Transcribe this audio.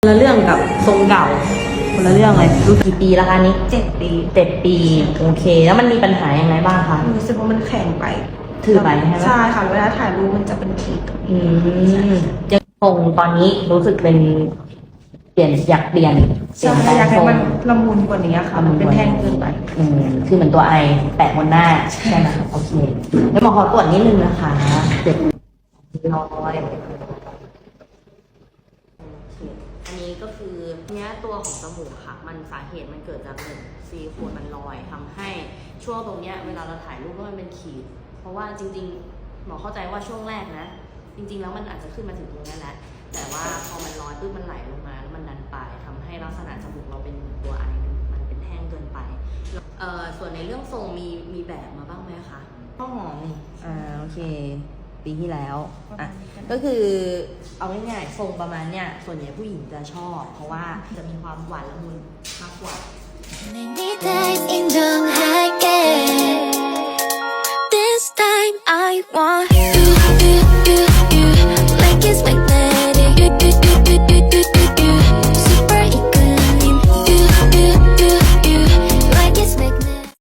คนละเรื่องกับทรงเก่าคนละเรื่องเลยดูกี่ปีแล้วคะอันนี้เจ็ดปีเจ็ดปี โอเค แล้วมันมีปัญหายังไงบ้างคะ รู้สึกว่ามันแข็งไปถือไปใช่ไหม ใช่ค่ะ เวลาถ่ายรูปมันจะเป็นขีดตรงนี้อืมยังคงตอนนี้รู้สึกเป็นเปลี่ยนอยากเปลี่ยนเปลี่ใช่ยนแปลอยางกทให้รง มันละมุนกว่านี้ค่ะมันเป็นแท่งเกินไป อืมคือเหมือนตัวไอแปะบนหน้าใช่ไหมโอเคแล้วหมอขอตรวจนิดนึงนะคะเจ็ดร้อยโอเคอั นี้ก็คือเนี้ยตัวของจมูกค่ะ มันสาเหตุมันเกิดจากหนึ่งซีโคนมันลอยทำให้ช่วงตรงเนี้ยเวลาเราถ่ายรูปแล้วมันเป็นขีด เพราะว่าจริงๆหมอเข้าใจว่าช่วงแรกนะ จริง ๆ แล้วมันอาจจะขึ้นมาถึงตรงนี้แหละแต่ว่าพอมันลอยปุ๊บมันไหลลงมาแล้วมันดันไปทำให้ลักษณะจมูกเราเป็นตัวไอมันมันเป็นแห้งเกินไปเอ่อส่วนในเรื่องทรงมีมีแบบมาบ้างไหมคะข้าวหอมอ่าโอเค ปีที่แล้วอะก็คือเอาง่ายๆทรงประมาณเนี้ยส่วนใหญ่ผู้หญิงจะชอบ เพราะว่าจะมีความหวานละมุนมากกว่า This time I want